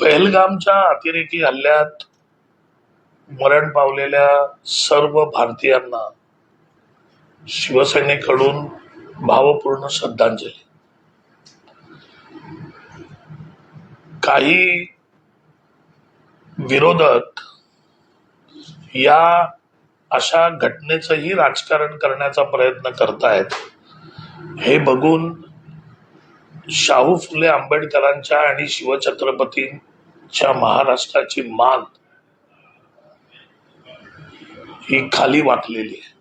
पहलगामच्या अतिरेकी हल्ल्यात मरण पावलेल्या सर्व भारतीयांना शिवसेनेकडून भावपूर्ण श्रद्धांजली. काही विरोधक या अशा घटनेचंही राजकारण करण्याचा प्रयत्न करतायत हे बघून शाहू फुले आंबेडकरांच्या आणि शिवछत्रपतींच्या महाराष्ट्राची मान ही खाली वाकलेली आहे.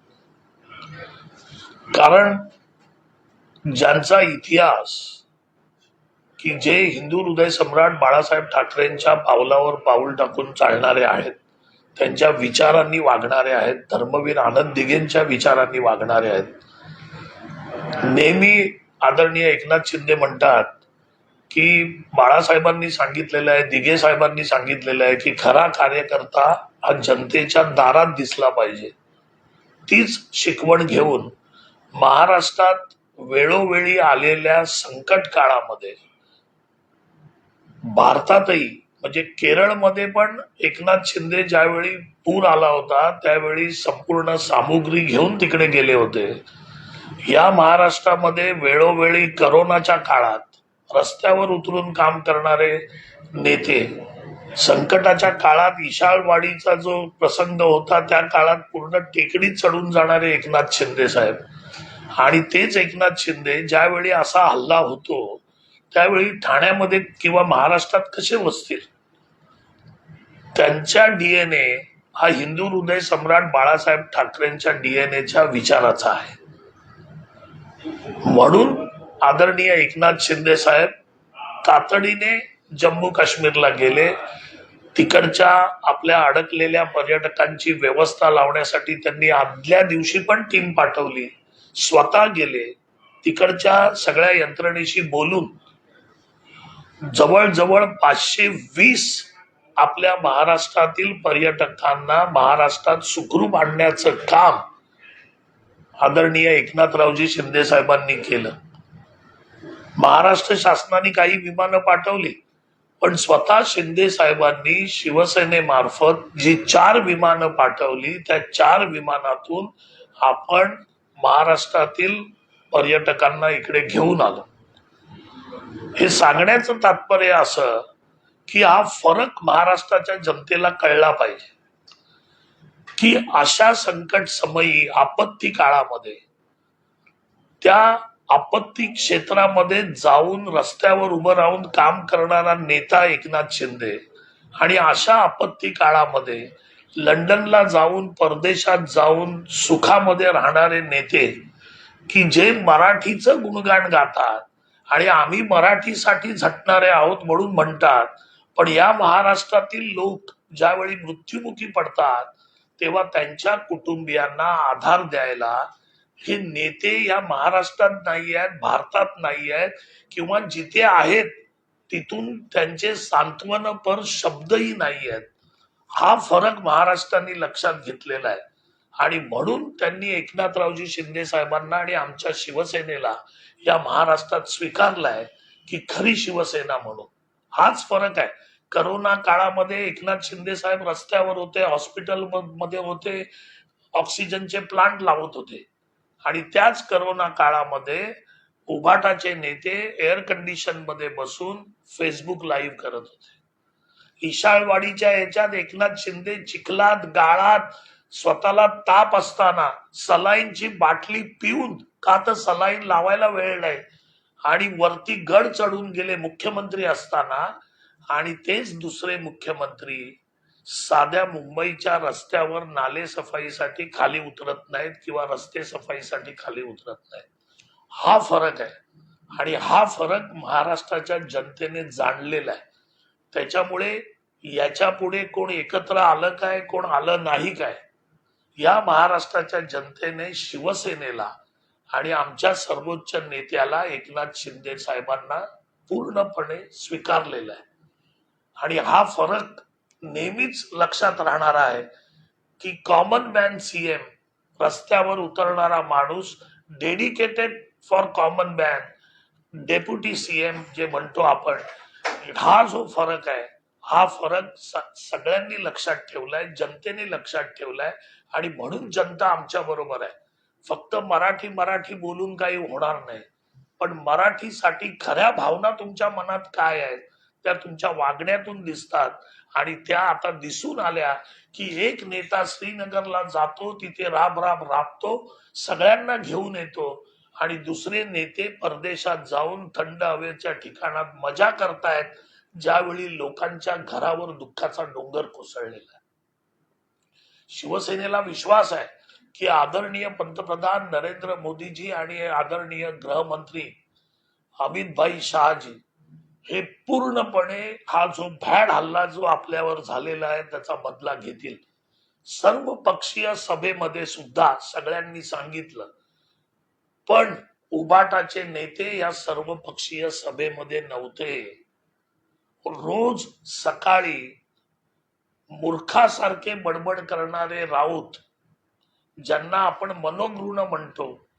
कारण ज्यांचा इतिहास की जे हिंदू हृदय सम्राट बाळासाहेब ठाकरेंच्या पावलावर पाऊल टाकून चालणारे आहेत त्यांच्या विचारांनी वागणारे आहेत धर्मवीर आनंद दिघेंच्या विचारांनी वागणारे आहेत नेहमी आदरणीय एकनाथ शिंदे म्हणतात की बाळासाहेबांनी सांगितलेलं आहे दिघे साहेबांनी सांगितलेलं आहे की खरा कार्यकर्ता हा जनतेच्या दारात दिसला पाहिजे. तीच शिकवण घेऊन महाराष्ट्रात वेळोवेळी आलेल्या संकट काळामध्ये भारतातही म्हणजे केरळमध्ये पण एकनाथ शिंदे ज्यावेळी पूर आला होता त्यावेळी संपूर्ण सामुग्री घेऊन तिकडे गेले होते. या महाराष्ट्रामध्ये वेळोवेळी करोनाच्या काळात रस्त्यावर उतरून काम करणारे नेते संकटाच्या काळात इशाळवाडीचा जो प्रसंग होता त्या काळात पूर्ण टेकडीत चढून जाणारे एकनाथ शिंदे साहेब. आणि तेच एकनाथ शिंदे ज्यावेळी असा हल्ला होतो त्यावेळी ठाण्यामध्ये किंवा महाराष्ट्रात कसे बसतील त्यांच्या डीएनए हा हिंदू हृदय सम्राट बाळासाहेब ठाकरेंच्या डीएनएच्या विचाराचा आहे. म्हणून आदरणीय एकनाथ शिंदे साहेब तातडीने जम्मू काश्मीरला गेले. तिकडच्या आपल्या अडकलेल्या पर्यटकांची व्यवस्था लावण्यासाठी त्यांनी आदल्या दिवशी पण टीम पाठवली. स्वतः गेले. तिकडच्या सगळ्या यंत्रणेशी बोलून जवळजवळ पाचशे वीस आपल्या महाराष्ट्रातील पर्यटकांना महाराष्ट्रात सुखरूप आणण्याचं काम आदरणीय एकनाथरावजी शिंदे साहेबांनी केलं. महाराष्ट्र शासनाने काही विमानं पाठवली पण स्वतः शिंदे साहेबांनी शिवसेनेमार्फत जी चार विमानं पाठवली त्या चार विमानातून आपण महाराष्ट्रातील पर्यटकांना इकडे घेऊन आलो. हे सांगण्याचं तात्पर्य असं की हा फरक महाराष्ट्राच्या जनतेला कळला पाहिजे. की अशा संकट समयी आपत्ती काळामध्ये त्या आपत्ती क्षेत्रामध्ये जाऊन रस्त्यावर उभं राहून काम करणारा नेता एकनाथ शिंदे आणि अशा आपत्ती काळामध्ये लंडनला जाऊन परदेशात जाऊन सुखामध्ये राहणारे नेते की जे मराठीचं गुणगान गातात आणि आम्ही मराठीसाठी झटणारे आहोत म्हणून म्हणतात पण या महाराष्ट्रातील लोक ज्यावेळी मृत्युमुखी पडतात तेव्हा त्यांच्या कुटुंबियांना आधार द्यायला हे नेते या महाराष्ट्रात नाही आहेत भारतात नाही आहेत किंवा जिथे आहेत तिथून त्यांचे सांत्वनपर शब्दही नाही आहेत हा फरक महाराष्ट्राने लक्षात घेतलेला आहे. आणि म्हणून त्यांनी एकनाथरावजी शिंदे साहेबांना आणि आमच्या शिवसेनेला या महाराष्ट्रात स्वीकारलाय की खरी शिवसेना म्हणून. हाच फरक आहे. करोना काळामध्ये एकनाथ शिंदे साहेब रस्त्यावर होते हॉस्पिटलमध्ये होते ऑक्सिजनचे प्लांट लावत होते. आणि त्याच करोना काळामध्ये उभाटाचे नेते एअर कंडिशनमध्ये बसून फेसबुक लाईव्ह करत होते. इशाळवाडीच्या याच्यात एकनाथ शिंदे चिखलात गाळात स्वतःला ताप असताना सलाईनची बाटली पिऊन का तर सलाईन लावायला वेळ नाही आणि वरती गड चढून गेले मुख्यमंत्री असताना आणि तेच दुसरे मुख्यमंत्री साध्या मुंबईच्या रस्त्यावर नाले सफाईसाठी खाली उतरत नाहीत किंवा रस्ते सफाईसाठी खाली उतरत नाहीत. हा फरक आहे. आणि हा फरक महाराष्ट्राच्या जनतेने जाणलेला आहे. त्याच्यामुळे याच्यापुढे कोण एकत्र आलं काय कोण आलं नाही काय या महाराष्ट्राच्या जनतेने शिवसेनेला आणि आमच्या सर्वोच्च नेत्याला एकनाथ शिंदे साहेबांना पूर्णपणे स्वीकारलेला आहे. आणि हा फरक नेहमीच लक्षात राहणार आहे की कॉमन मॅन सीएम रस्त्यावर उतरणारा माणूस dedicated for common man deputy CM जे म्हणतो आपण हा जो फरक आहे हा फरक सगळ्यांनी लक्षात ठेवलाय जनतेने लक्षात ठेवलाय आणि म्हणून जनता आमच्या बरोबर आहे. फक्त मराठी मराठी बोलून काही होणार नाही. पण मराठीसाठी खऱ्या भावना तुमच्या मनात काय आहेत? त्या तुमच्या वागण्यातून दिसतात. आणि त्या आता दिसून आल्या की एक नेता श्रीनगरला जातो तिथे राब राब राबतो सगळ्यांना घेऊन येतो. आणि दुसरे नेते परदेशात जाऊन थंड हवेच्या ठिकाणात मजा करतायत ज्यावेळी लोकांच्या घरावर दुःखाचा डोंगर कोसळलेला आहे. शिवसेनेला विश्वास आहे की आदरणीय पंतप्रधान नरेंद्र मोदीजी आणि आदरणीय गृहमंत्री अमित भाई शहाजी हे पूर्णपणे हा जो भॅड हल्ला जो आपल्यावर झालेला आहे त्याचा बदला घेतील. सर्व पक्षीय सभेमध्ये सुद्धा सगळ्यांनी सांगितलं. पण उबाटाचे नेते या सर्व पक्षीय सभेमध्ये नव्हते. रोज सकाळी मूर्खासारखे बडबड करणारे राऊत ज्यांना आपण मनोगृण म्हणतो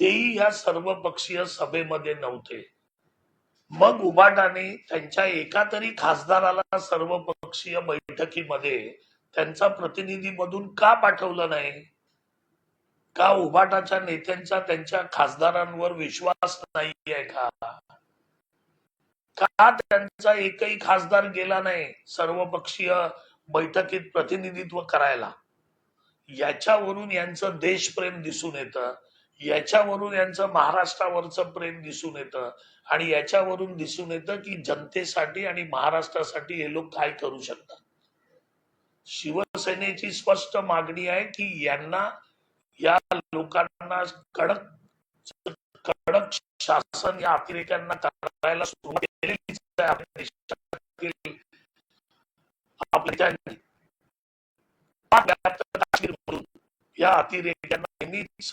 तेही या सर्व पक्षीय सभेमध्ये नव्हते. मग उबाटाने त्यांच्या एका तरी खासदाराला सर्व पक्षीय बैठकीमध्ये त्यांचा प्रतिनिधी मधून का पाठवलं नाही? का उबाटाच्या नेत्यांचा त्यांच्या खासदारांवर विश्वास नाही आहे का? का त्यांचा एकही खासदार गेला नाही सर्व पक्षीय बैठकीत प्रतिनिधित्व करायला? याच्यावरून यांचं देशप्रेम दिसून येतं. याच्यावरून यांचं महाराष्ट्रावरचं प्रेम दिसून येतं आणि याच्यावरून दिसून येतं की जनतेसाठी आणि महाराष्ट्रासाठी हे लोक काय करू शकतात. शिवसेनेची स्पष्ट मागणी आहे की यांना या लोकांना कडक कडक शासन या अतिरेक्यांना करायला सुरुवात केलेलीच आहे आपल्या या अतिरेक्यांना नेहमीच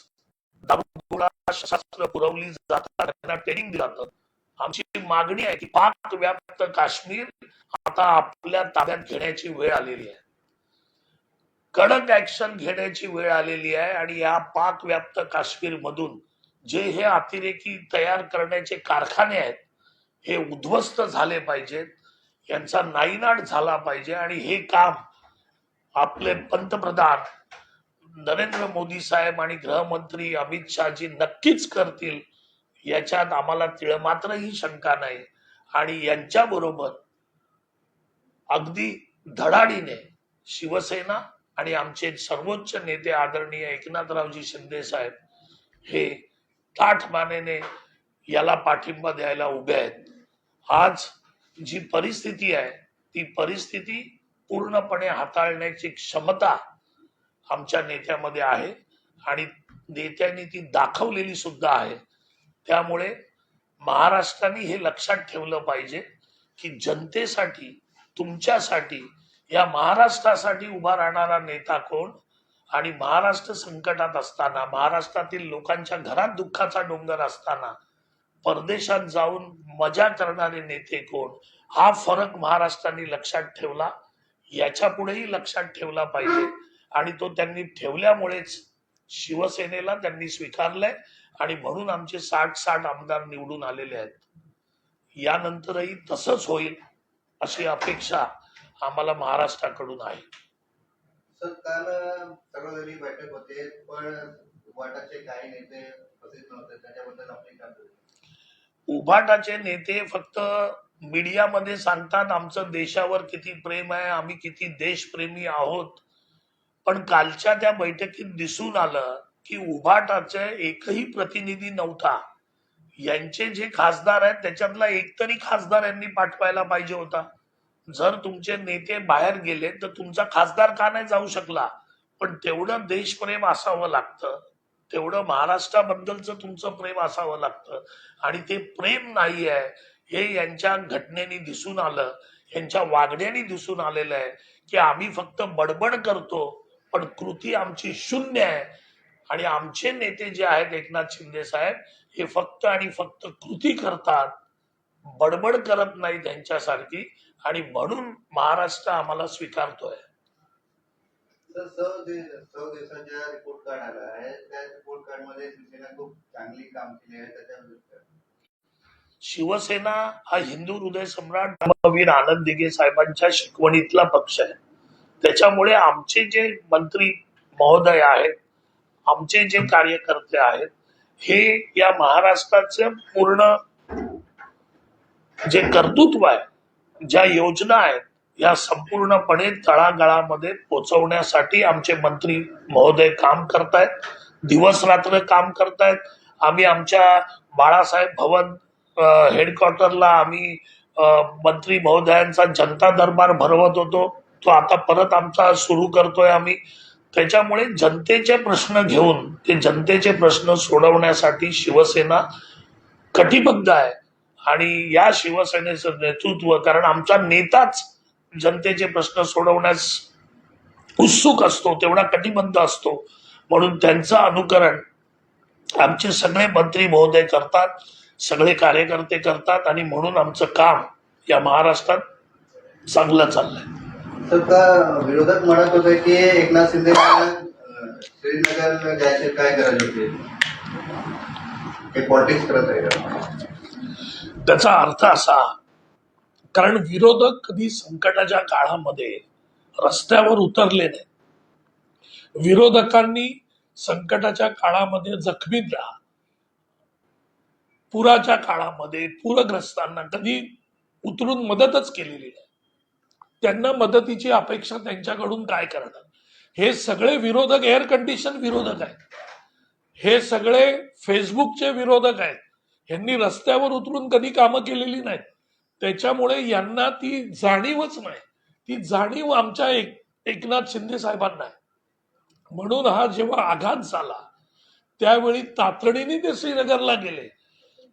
दारुगोळा शस्त्र पुरवली जातात त्यांना ट्रेनिंग दिलं जातं. आमची मागणी आहे की पाक व्याप्त काश्मीर आता आपल्या ताब्यात घेण्याची वेळ आलेली आहे. कडक ऍक्शन घेण्याची वेळ आलेली आहे आणि या पाक व्याप्त काश्मीर मधून जे हे अतिरेकी तयार करण्याचे कारखाने आहेत हे उद्ध्वस्त झाले पाहिजेत यांचा नाईनाट झाला पाहिजे आणि हे काम आपले पंतप्रधान नरेंद्र मोदी साहेब आणि गृहमंत्री अमित शहाजी नक्कीच करतील याच्यात आम्हाला तिळमात्रही शंका नाही. आणि यांच्या बरोबर अगदी धडाडीने शिवसेना आणि आमचे सर्वोच्च नेते आदरणीय एकनाथरावजी शिंदे साहेब हे ताठ मानेने याला पाठिंबा द्यायला उभे आहेत. आज जी परिस्थिती आहे ती परिस्थिती पूर्णपणे हाताळण्याची क्षमता आमच्या नेत्यामध्ये आहे आणि नेत्यांनी ती दाखवलेली सुद्धा आहे. त्यामुळे महाराष्ट्राने हे लक्षात ठेवलं पाहिजे की जनतेसाठी तुमच्यासाठी या महाराष्ट्रासाठी उभा राहणारा नेता कोण आणि महाराष्ट्र संकटात असताना महाराष्ट्रातील लोकांच्या घरात दुःखाचा डोंगर असताना परदेशात जाऊन मजा करणारे नेते कोण? हा फरक महाराष्ट्राने लक्षात ठेवला. याच्या पुढेही लक्षात ठेवला पाहिजे. आणि तो त्यांनी ठेवल्यामुळेच शिवसेनेला त्यांनी स्वीकारलंय आणि म्हणून आमचे साठ साठ आमदार निवडून आलेले आहेत. यानंतरही तसंच होईल अशी अपेक्षा आम्हाला महाराष्ट्राकडून आहे. सर काल सर्वदलीय बैठक होते पण वाटाचे काही नेते उपस्थित नव्हते त्याच्याबद्दल आपली? उभाटाचे नेते फक्त मीडियामध्ये सांगतात आमचं देशावर किती प्रेम आहे आम्ही किती देशप्रेमी आहोत. पण कालच्या त्या बैठकीत दिसून आलं की उभाटाचे एकही प्रतिनिधी नव्हता. यांचे जे खासदार आहेत त्याच्यातला एक तरी खासदार यांनी पाठवायला पाहिजे होता. जर तुमचे नेते बाहेर गेले तर तुमचा खासदार का नाही जाऊ शकला? पण तेवढं देशप्रेम असावं लागतं. तेवढं महाराष्ट्राबद्दलचं तुमचं प्रेम असावं लागतं. आणि ते प्रेम नाही आहे हे यांच्या घटनेने दिसून आलं. यांच्या वागण्याने दिसून आलेलं आहे की आम्ही फक्त बडबड करतो पण कृती आमची शून्य आहे. आणि आमचे नेते जे आहेत एकनाथ शिंदे साहेब हे फक्त आणि फक्त कृती करतात बडबड करत नाही त्यांच्यासारखी. आणि म्हणून महाराष्ट्र आम्हाला स्वीकारतोय. रिपोर्ट कार्ड आला आहे. त्या रिपोर्ट कार्डमध्ये शिवसेना खूप चांगली काम केली आहे. त्याच्याबद्दल? शिवसेना हा हिंदू हृदय सम्राट धर्मवीर आनंद दिघे साहेबांच्या शिकवणीतला पक्ष आहे. त्याच्यामुळे आमचे जे मंत्री महोदय आहेत आमचे जे कार्यकर्ते आहेत हे या महाराष्ट्राचे पूर्ण जे कर्तृत्व आहे ज्या योजना आहेत या संपूर्णपणे तळागाळामध्ये पोहोचवण्यासाठी आमचे मंत्री महोदय काम करतायत दिवस रात्र काम करतायत. आम्ही आमच्या बाळासाहेब भवन हेडक्वार्टरला आम्ही मंत्री महोदयांचा जनता दरबार भरवत होतो. तो आता परत आमचा सुरू करतोय आम्ही. त्याच्यामुळे जनतेचे प्रश्न घेऊन ते जनतेचे प्रश्न सोडवण्यासाठी शिवसेना कटिबद्ध आहे. आणि या शिवसेनेचं नेतृत्व कारण आमचा नेताच जनतेचे प्रश्न सोडवण्यास उत्सुक असतो तेवढा कटिबद्ध असतो. म्हणून त्यांचं अनुकरण आमचे सगळे मंत्री महोदय करतात सगळे कार्यकर्ते करतात आणि म्हणून आमचं काम या महाराष्ट्रात चांगलं चाललंय. तर का विरोधक म्हणत होते की एकनाथ शिंदे श्रीनगर जायचे काय गरज होती? ते पॉलिटिक्स करत आहे. त्याचा अर्थ असा कारण विरोधक कधी संकटाच्या काळामध्ये रस्त्यावर उतरले नाही. विरोधकांनी संकटाच्या काळामध्ये जखमींना पुराच्या काळामध्ये पूरग्रस्तांना कधी उतरून मदतच केलेली नाही. त्यांना मदतीची अपेक्षा त्यांच्याकडून काय करणार? हे सगळे विरोधक एअर कंडिशन विरोधक आहेत. हे सगळे फेसबुकचे विरोधक आहेत. यांनी रस्त्यावर उतरून कधी कामं केलेली नाहीत. त्याच्यामुळे यांना ती जाणीवच नाही. ती जाणीव आमच्या एक एकनाथ शिंदे साहेबांना आहे. म्हणून हा जेव्हा आघात झाला त्यावेळी तातडीने ते श्रीनगरला गेले.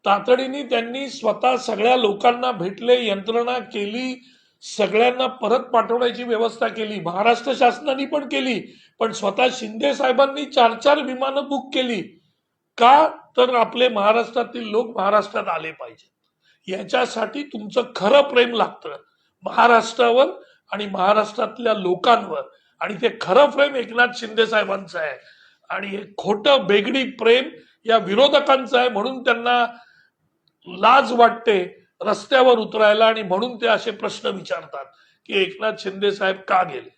तातडीने त्यांनी स्वतः सगळ्या लोकांना भेटले यंत्रणा केली सगळ्यांना परत पाठवण्याची व्यवस्था केली. महाराष्ट्र शासनाने पण केली पण स्वतः शिंदे साहेबांनी चार चार विमानं बुक केली. का? तर आपले महाराष्ट्रातील लोक महाराष्ट्रात आले पाहिजेत. याच्यासाठी तुमचं खरं प्रेम लागतं. महाराष्ट्रावर आणि महाराष्ट्रातल्या लोकांवर. आणि ते खरं प्रेम एकनाथ शिंदे साहेबांचं आहे. आणि हे खोटं बेगडी प्रेम या विरोधकांचं आहे म्हणून त्यांना लाज वाटते. रस्त्यावर उतरायला आणि म्हणून ते असे प्रश्न विचारतात की एकनाथ शिंदे साहेब का गेले?